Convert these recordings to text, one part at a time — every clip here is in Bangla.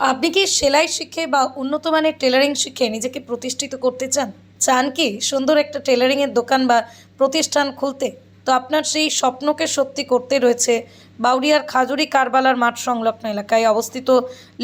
আপনি কি সেলাই শিখে বা উন্নত মানের টেলারিং শিখে নিজেকে প্রতিষ্ঠিত করতে চান? চান কি সুন্দর একটা টেলারিংয়ের দোকান বা প্রতিষ্ঠান খুলতে? তো আপনার সেই স্বপ্নকে সত্যি করতে রয়েছে বাউরিয়ার খাজুরি কারবালার মাঠ সংলগ্ন এলাকায় অবস্থিত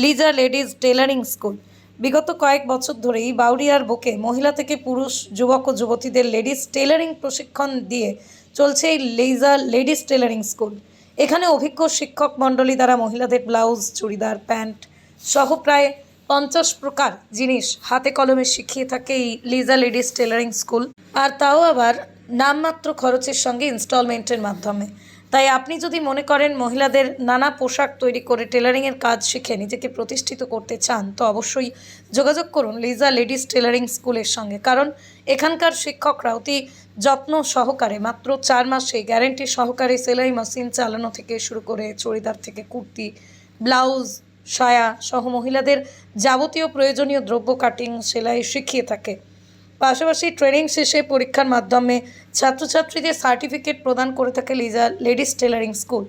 লিজা লেডিজ টেলারিং স্কুল বিগত কয়েক বছর ধরেই বাউরিয়ার বুকে মহিলা থেকে পুরুষ, যুবক ও যুবতীদের লেডিস টেলারিং প্রশিক্ষণ দিয়ে চলছে এই লিজা লেডিস টেলারিং স্কুল এখানে অভিজ্ঞ শিক্ষক মণ্ডলী দ্বারা মহিলাদের ব্লাউজ, চুড়িদার, প্যান্ট সহ প্রায় পঞ্চাশ প্রকার জিনিস হাতে কলমে শিখিয়ে থাকে এই লিজা লেডিস টেলারিং স্কুল। আর তাও আবার নামমাত্র খরচের সঙ্গে ইনস্টলমেন্টের মাধ্যমে। তাই আপনি যদি মনে করেন মহিলাদের নানা পোশাক তৈরি করে টেলারিংয়ের কাজ শিখে নিজেকে প্রতিষ্ঠিত করতে চান, তো অবশ্যই যোগাযোগ করুন লিজা লেডিস টেলারিং স্কুলের সঙ্গে। কারণ এখানকার শিক্ষকরা অতি যত্ন সহকারে মাত্র চার মাসে গ্যারেন্টি সহকারে সেলাই মেশিন চালানো থেকে শুরু করে চুড়িদার থেকে কুর্তি, ব্লাউজ সায়া সহ মহিলাদের যাবতীয় প্রয়োজনীয় দ্রব্য কাটিং সেলাই শিখিয়ে থাকে। পাশাপাশি ট্রেনিং শেষে পরীক্ষার মাধ্যমে ছাত্রছাত্রীদের সার্টিফিকেট প্রদান করে থাকে লিজা, লেডিস টেলারিং স্কুল।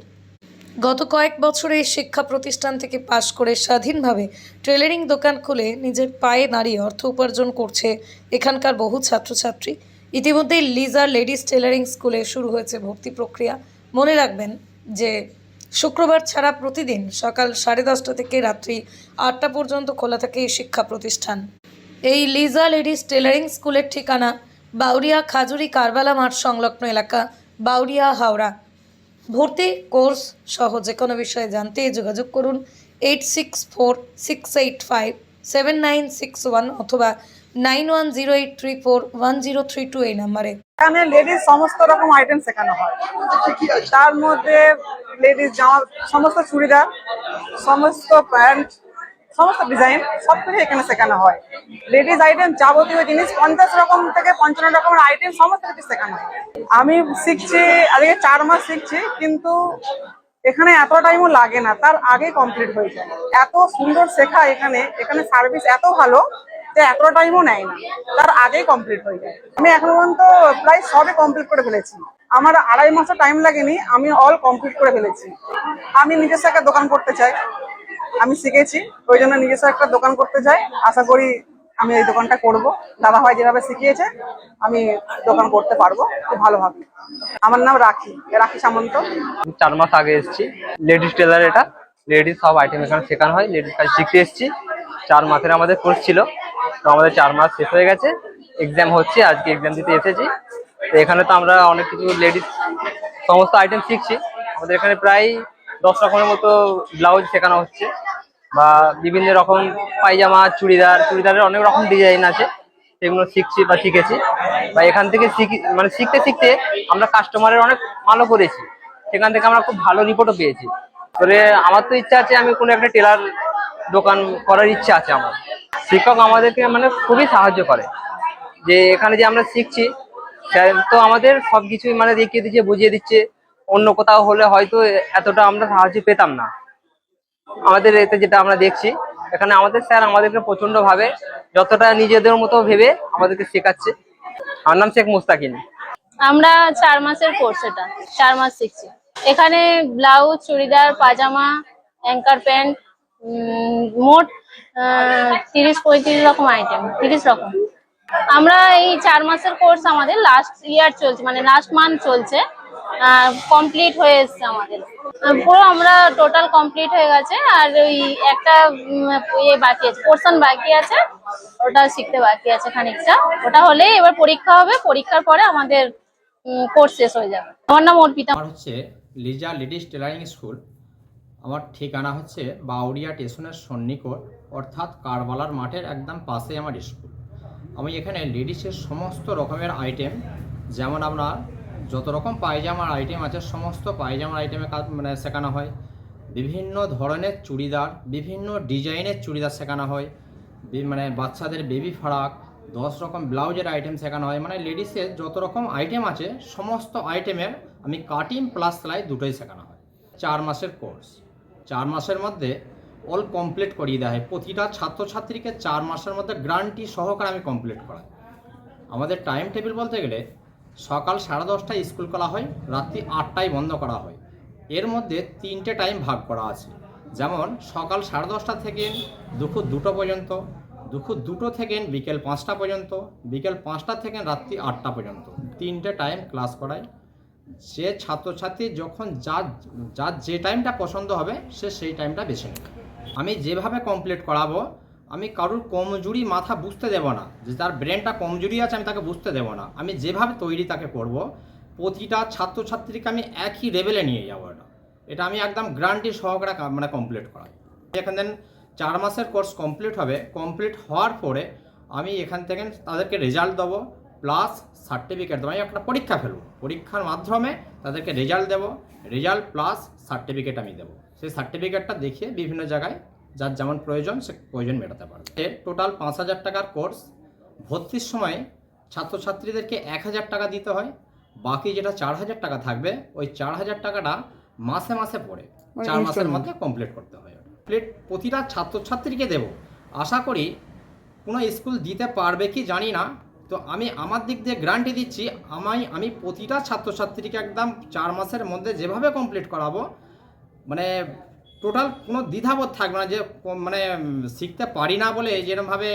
গত কয়েক বছরে শিক্ষা প্রতিষ্ঠান থেকে পাশ করে স্বাধীনভাবে টেলারিং দোকান খুলে নিজের পায়ে দাঁড়িয়ে অর্থ উপার্জন করছে এখানকার বহু ছাত্রছাত্রী। ইতিমধ্যেই লিজা লেডিস টেলারিং স্কুলে শুরু হয়েছে ভর্তি প্রক্রিয়া। মনে রাখবেন যে শুক্রবার ছাড়া প্রতিদিন সকাল সাড়ে দশটা থেকে রাত্রি আটটা পর্যন্ত খোলা থাকে এই শিক্ষা প্রতিষ্ঠান। এই লিজা লেডিস টেলারিং স্কুলের ঠিকানা বাউরিয়া খাজুরি কারবালা মাঠ সংলগ্ন এলাকা বাউরিয়া, হাওড়া। ভর্তি কোর্স সহ যে কোনো বিষয়ে জানতে যোগাযোগ করুন eight six four six eight five seven nine six one অথবা nine one zero eight three four one zero three two এই নাম্বারে। এখানে লেডিস সমস্ত রকম আইটেম শেখানো হয়। তার মধ্যে লেডিস জামা, সমস্ত চুড়িদার, সমস্ত প্যান্ট, সমস্ত ডিজাইন সব কিছু এখানে শেখানো হয়। লেডিস আইটেম যাবতীয় জিনিস, পঞ্চাশ রকম থেকে পঞ্চান্ন রকমের আইটেম সমস্ত কিছু শেখানো হয়। আমি শিখছি, আজকে চার মাস শিখছি, কিন্তু এখানে এত টাইমও লাগে না, তার আগে কমপ্লিট হয়ে যায়। এত সুন্দর শেখা এখানে এখানে সার্ভিস এত ভালো যে এত টাইমও নেয় না। তার আগেই কমপ্লিট হয়ে যায়। আমি এখন পর্যন্ত প্রায় সবই কমপ্লিট করে ফেলেছি। আমার আড়াই মাসও টাইম লাগেনি, আমি অল কমপ্লিট করে ফেলেছি। আমি নিজস্ব একটা দোকান করতে চাই। আমি শিখেছি, ওই জন্য নিজস্ব একটা দোকান করতে চাই। আশা করি আমি এই দোকানটা করব। দাদা ভাই যেভাবে শিখিয়েছে, আমি দোকান করতে পারব খুব ভালোভাবে আমার নাম রাখি রাখি সামন্ত। আমি চার মাস আগে এসেছি। লেডিস টেলার এটা। লেডিস সব আইটেম এখানে শেখানো হয়। লেডিস কাজ শিখতে এসেছি। চার মাসের আমাদের কোর্স ছিল। তো আমাদের চার মাস শেষ হয়ে গেছে। এক্সাম হচ্ছে, আজকে এক্সাম দিতে এসেছি। তো এখানে তো আমরা অনেক কিছু লেডিস সমস্ত আইটেম শিখছি। আমাদের এখানে প্রায় দশ রকমের মতো ব্লাউজ শেখানো হচ্ছে। বা বিভিন্ন রকম পায়জামা, চুড়িদার, চুড়িদারের অনেক রকম ডিজাইন আছে। সেগুলো শিখছি বা শিখেছি। বা এখান থেকে শিখি মানে শিখতে শিখতে আমরা কাস্টমারের অনেক ভালো করেছি। সেখান থেকে আমরা খুব ভালো রিপোর্টও পেয়েছি। তবে আমার তো ইচ্ছা আছে আমি কোনো একটা টেলার দোকান করার ইচ্ছা আছে আমার। শিক্ষক আমাদেরকে মানে খুবই সাহায্য করে। যে এখানে যে আমরা শিখছি, স্যার তো আমাদের সব কিছুই মানে দেখিয়ে দিচ্ছে, বুঝিয়ে দিচ্ছে। অন্য কোথাও হলে হয়তো এতটা আমরা সাহায্য পেতাম না। আমাদের এতে যেটা আমরা দেখছি, এখানে আমাদের স্যার আমাদেরকে প্রচণ্ড ভাবে যতটা নিজেদের মতো ভেবে আমাদেরকে শেখাচ্ছে। আমার নাম শেখ মুস্তাকিন আমরা চার মাসের কোর্স এটা, চার মাস শিখছি। এখানে blouse churidar, pajama anchor pant মোট তিরিশ পঁয়ত্রিশ রকম আইটেম তিরিশ রকম। আমরা এই চার মাসের কোর্স আমাদের লাস্ট ইয়ার চলছে মানে লাস্ট মান্থ চলছে কমপ্লিট হয়ে এসছে আমাদের। পুরো আমরা টোটাল কমপ্লিট হয়ে গেছে, আর ওই একটা ইয়ে বাকি আছে পোর্শন বাকি আছে, ওটা শিখতে বাকি আছে খানিকটা। ওটা হলেই এবার পরীক্ষা হবে, পরীক্ষার পরে আমাদের কোর্স শেষ হয়ে যাবে। আমার নাম অর্পিতা। হচ্ছে লিজা লেডিস টেলারিং স্কুল আমার ঠিকানা হচ্ছে বাউরিয়া স্টেশনের সন্নিকট, অর্থাৎ কারবালার মাঠের একদম পাশে আমার স্কুল। আমি এখানে লেডিসের সমস্ত রকমের আইটেম যেমন আপনার যত রকম পায়জামার আইটেম আছে, সমস্ত পায়জামার আইটেমে কাজ মানে শেখানো হয়। বিভিন্ন ধরনের চুড়িদার, বিভিন্ন ডিজাইনের চুড়িদার শেখানো হয়। মানে বাচ্চাদের বেবি ফারাক, দশ রকম ব্লাউজের আইটেম শেখানো হয়। মানে লেডিসের যত রকম আইটেম আছে, সমস্ত আইটেমের আমি কাটিং প্লাস সেলাই দুটোই শেখানো হয়। চার মাসের কোর্স চার মাসের মধ্যে অল কমপ্লিট করিয়ে দেওয়া হয়। প্রতিটা ছাত্রছাত্রীকে চার মাসের মধ্যে গ্রান্টি সহকারে আমি কমপ্লিট করাই। আমাদের টাইম টেবিল বলতে গেলে সকাল সাড়ে দশটায় স্কুল করা হয়, রাত্রি আটটায় বন্ধ করা হয়। এর মধ্যে তিনটে টাইম ভাগ করা আছে। যেমন সকাল সাড়ে দশটা থেকে দুপুর দুটো পর্যন্ত, দুপুর দুটো থেকে বিকেল পাঁচটা পর্যন্ত, বিকেল পাঁচটা থেকে রাত্রি আটটা পর্যন্ত। তিনটে টাইম ক্লাস করাই। যে ছাত্রছাত্রী যখন যার যার যে টাইমটা পছন্দ হবে, সে সেই টাইমটা বেছে নেবে। আমি যেভাবে কমপ্লিট করাবো, আমি কারোর কমজুরি মাথা বুঝতে দেব না, যে তার ব্রেনটা কমজুরি আছে, আমি তাকে বুঝতে দেব না। আমি যেভাবে তৈরি তাকে করব, প্রতিটা ছাত্রছাত্রীকে আমি একই লেভেলে নিয়ে যাব এটা। এটা আমি একদম গ্রান্টি সহকারে মানে কমপ্লিট করাই এখান থেকে চার মাসের কোর্স কমপ্লিট হবে। কমপ্লিট হওয়ার পরে আমি এখান থেকে তাদেরকে রেজাল্ট দেবো। প্লাস সার্টিফিকেট দেবো। আমি একটা পরীক্ষা ফেলব। পরীক্ষার মাধ্যমে তাদেরকে রেজাল্ট দেবো। রেজাল্ট প্লাস সার্টিফিকেট আমি দেবো। সেই সার্টিফিকেটটা দেখিয়ে বিভিন্ন জায়গায় যার যেমন প্রয়োজন সে প্রয়োজন মেটাতে পারবে। এর টোটাল পাঁচ হাজার টাকার কোর্স ভর্তির সময় ছাত্রছাত্রীদেরকে এক হাজার টাকা দিতে হয়। বাকি যেটা চার হাজার টাকা থাকবে ওই চার হাজার টাকাটা মাসে মাসে পড়ে। মানে চার মাসের। মধ্যে কমপ্লিট করতে হয়। প্লেট প্রতিটা ছাত্রছাত্রীকে দেব। আশা করি কোনো স্কুল দিতে পারবে কি জানি না তো আমি আমার দিক দিয়ে গ্যারান্টি দিচ্ছি, আমায়, আমি প্রতিটা ছাত্রছাত্রীকে একদম চার মাসের মধ্যে যেভাবে কমপ্লিট করাবো মানে টোটাল কোনো দ্বিধাবোধ থাকবে না যে মানে শিখতে পারি না বলে যেরকমভাবে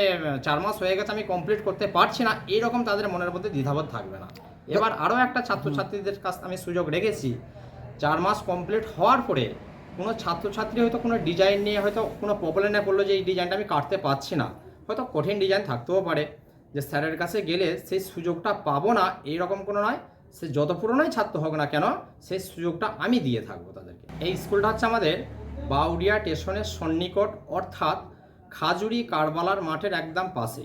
চার মাস হয়ে গেছে আমি কমপ্লিট করতে পারছি না, এরকম তাদের মনের মধ্যে দ্বিধাবোধ থাকবে না। এবার আরও একটা ছাত্রছাত্রীদের কাছ আমি সুযোগ রেখেছি, চার মাস কমপ্লিট হওয়ার পরে কোনো ছাত্রছাত্রী হয়তো কোনো ডিজাইন নিয়ে হয়তো কোনো প্রবলেমে পড়ল যে এই ডিজাইনটা আমি কাটতে পারছি না, হয়তো কঠিন ডিজাইন থাকতেও পারে। যে স্যারের কাছে গেলে সেই সুযোগটা পাবো না এইরকম কোনো নয়। সে যত পুরনোই ছাত্র হোক না কেন সেই সুযোগটা আমি দিয়ে থাকব তাদেরকে। এই স্কুলটা হচ্ছে আমাদের বাউরিয়া স্টেশনের সন্নিকট, অর্থাৎ খাজুরি কারবালার মাঠের একদম পাশে।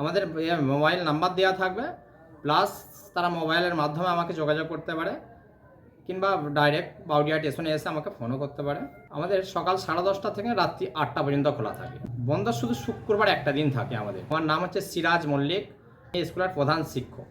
আমাদের মোবাইল নাম্বার দেওয়া থাকবে, প্লাস তারা মোবাইলের মাধ্যমে আমাকে যোগাযোগ করতে পারে। কিংবা ডাইরেক্ট বাউডিয়া স্টেশনে এসে আমাকে ফোনও করতে পারে। আমাদের সকাল সাড়ে দশটা থেকে রাত্রি আটটা পর্যন্ত খোলা থাকে। বন্ধ শুধু শুক্রবার একটা দিন থাকে আমাদের। আমার নাম হচ্ছে সিরাজ মল্লিক স্কুলের প্রধান শিক্ষক।